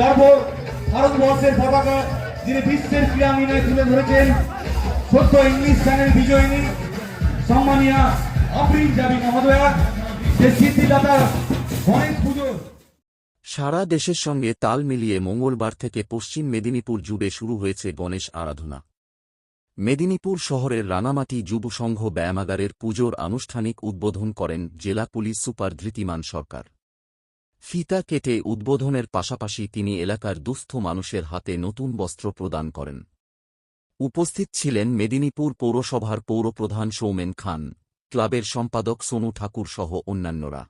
গর্ব ভারতবর্ষের পতাকা যিনি বিশ্বের ক্রীড়াঙ্গিনায় তুলে ধরেছেন, সত্য ইংলিশ চ্যানেল বিজয়িনী সম্মানিয়া আফরিন জাবি মহোদয়া, যে সিদ্ধিদাতা গণেশ পুজো। সারা দেশের সঙ্গে তাল মিলিয়ে মঙ্গলবার থেকে পশ্চিম মেদিনীপুর জুড়ে শুরু হয়েছে গণেশ আরাধনা। মেদিনীপুর শহরের রানামাটি যুব সংঘ ব্যায়ামাগারের পুজোর আনুষ্ঠানিক উদ্বোধন করেন জেলা পুলিশ সুপার ধৃতিমান সরকার। ফিতা কেটে উদ্বোধনের পাশাপাশি তিনি এলাকার দুস্থ মানুষের হাতে নতুন বস্ত্র প্রদান করেন। উপস্থিত ছিলেন মেদিনীপুর পৌরসভার পৌরপ্রধান সৌমেন খান ক্লাবের সম্পাদক সোনু ঠাকুর সহ অন্যান্যরা।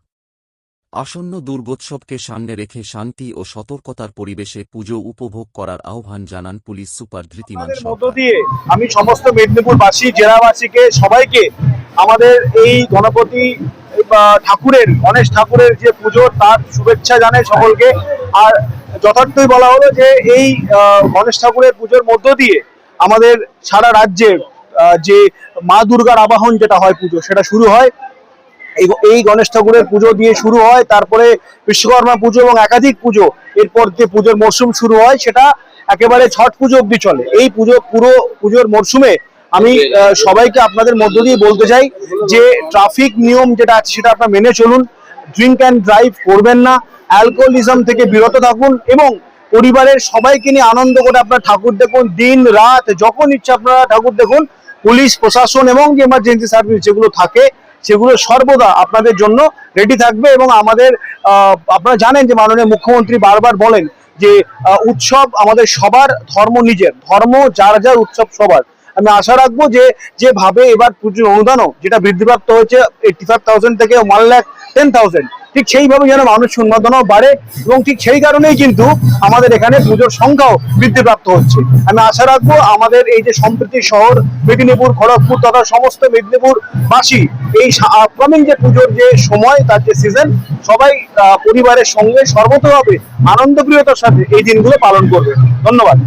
আসন্ন দুর্গোৎসবকে সামনে রেখে শান্তি ও সতর্কতার পরিবেশে পুজো উপভোগ করার আহ্বান জানান পুলিশ সুপার ধৃতিমান মধ্য দিয়ে আমি সমস্ত মেদিনীপুরবাসী জেলাবাসীকে সবাইকে আমাদের এই গণপতি ঠাকুরের, গণেশ ঠাকুরের যে পুজো, তার শুভেচ্ছা জানাই সকলকে। আর যথার্থই বলা হলো যে এই গণেশ ঠাকুরের পুজোর মধ্য দিয়ে আমাদের সারা রাজ্যে যে মা দুর্গার আবাহন যেটা হয় পুজো, সেটা শুরু হয়। এই এই গণেশ ঠাকুরের পুজো দিয়ে শুরু হয়। তারপরে বিশ্বকর্মা পুজো এবং একাধিক পুজো এরপর যে পুজোর মরশুম শুরু হয়, সেটা একেবারে ছট পুজো অব্দি চলে। এই পুজো পুরো পুজোর মরশুমে আমি সবাইকে আপনাদের মধ্য দিয়ে বলতে চাই যে ট্রাফিক নিয়ম যেটা আছে সেটা আপনারা মেনে চলুন ড্রিঙ্ক অ্যান্ড ড্রাইভ করবেন না অ্যালকোহলিজম থেকে বিরত থাকুন এবং পরিবারের সবাইকে নিয়ে আনন্দ করে আপনারা ঠাকুর দেখুন দিন রাত যখন ইচ্ছা আপনারা ঠাকুর দেখুন পুলিশ প্রশাসন এবং যে এমার্জেন্সি সার্ভিস যেগুলো থাকে সেগুলো সর্বদা আপনাদের জন্য রেডি থাকবে এবং আমাদের আহ, আপনারা জানেন যে মাননীয় মুখ্যমন্ত্রী বারবার বলেন যে উৎসব আমাদের সবার ধর্ম নিজের ধর্ম যার যার উৎসব সবার। আমি আশা রাখব যে যেভাবে এবার পুজোর অনুদানও যেটা বৃদ্ধিপ্রাপ্ত হয়েছে এইটটি থেকে ওয়ান লাখ টেন থাউজেন্ড ঠিক সেইভাবে যেন মানুষ উন্মাদনাও বাড়ে এবং ঠিক সেই কারণেই কিন্তু আমাদের এখানে পুজোর সংখ্যাও বৃদ্ধিপ্রাপ্ত হচ্ছে। আমি আশা রাখব আমাদের এই যে সম্প্রীতি শহর, মেদিনীপুর, খড়গপুর তথা সমস্ত মেদিনীপুর বাসী এই আপকামিং যে পুজোর যে সময়, তার যে সিজন সবাই পরিবারের সঙ্গে সর্বতভাবে আনন্দপ্রিয়তার সাথে এই দিনগুলো পালন করবে। ধন্যবাদ।